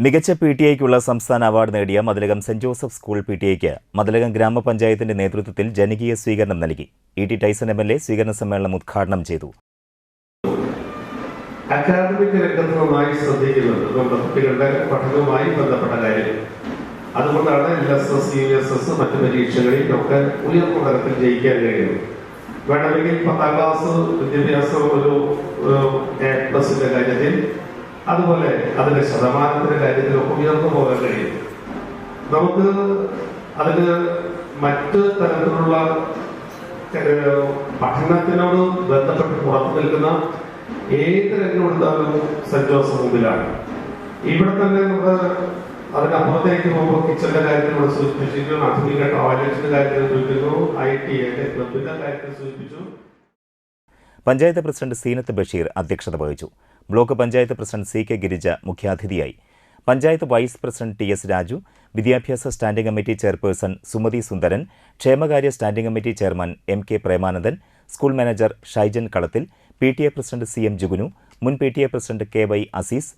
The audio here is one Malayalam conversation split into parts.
മികച്ച പി ടി ഐക്കുള്ള സംസ്ഥാന അവാർഡ് നേടിയ Mathilakam saint Joseph school P T ഐക്ക് മതിലകം ഗ്രാമപഞ്ചായത്തിന്റെ നേതൃത്വത്തിൽ ജനകീയ സ്വീകരണം നൽകി. E T Tyson M L A സ്വീകരണ സമ്മേളനം ഉദ്ഘാടനം ചെയ്തു. അക്കാദമിക് കാര്യം. അതുകൊണ്ടാണ് L S S U S S പരീക്ഷകളിൽ ഒക്കെ ഉയർന്ന തലത്തിൽ ജയിക്കാൻ കഴിയുന്നത്. വേണമെങ്കിൽ പത്താം ക്ലാസ് വിദ്യാഭ്യാസം ഒരു എ പ്ലസിന്റെ കാര്യത്തിൽ അതുപോലെ അതിന്റെ ശതമാനത്തിന്റെ കാര്യത്തിലൊക്കെ ഉയർന്നു പോകാൻ കഴിയും. നമുക്ക് അതിന് മറ്റ് തരത്തിലുള്ള പഠനത്തിനോട് ബന്ധപ്പെട്ട് പുറത്തു നിൽക്കുന്ന ഏത് രംഗം എടുത്താലും സെന്റ് ജോസഫ് മുമ്പിലാണ്. ഇവിടെ തന്നെ നമ്മൾ അതിനപ്പുറത്തേക്ക് പോകുമ്പോൾ കിച്ചന്റെ കാര്യത്തിൽ ഇവിടെ സൂചിപ്പിച്ചിരിക്കുന്നു ആധുനിക ടോയ്ലറ്റിന്റെ കാര്യത്തിൽ സൂചിപ്പിക്കുന്നു ഐ ടി ക്ലബിന്റെ കാര്യത്തിൽ സൂചിപ്പിച്ചു. പഞ്ചായത്ത് പ്രസിഡന്റ് സീനത്ത് ബഷീർ അധ്യക്ഷത വഹിച്ചു. Block panchayat president C K Girija മുഖ്യാതിഥിയായി. Panchayat vice president T S Raju വിദ്യാഭ്യാസ standing committee chairperson Sumathi Sundaran ക്ഷേമകാര്യ standing committee chairman M K Premanandan school manager Shaijan Kalathil P T A president C M Jugunu മുൻ P T A president K Y Azeez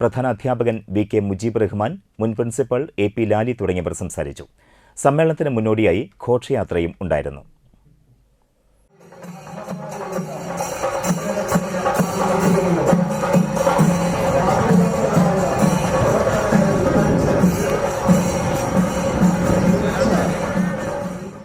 പ്രധാന അധ്യാപകൻ വി കെ മുജീബ് റഹ്മാൻ മുൻ പ്രിൻസിപ്പൽ എ പി ലാലി തുടങ്ങിയവർ സംസാരിച്ചു. സമ്മേളനത്തിന് മുന്നോടിയായി ഘോഷയാത്രയും ഉണ്ടായിരുന്നു.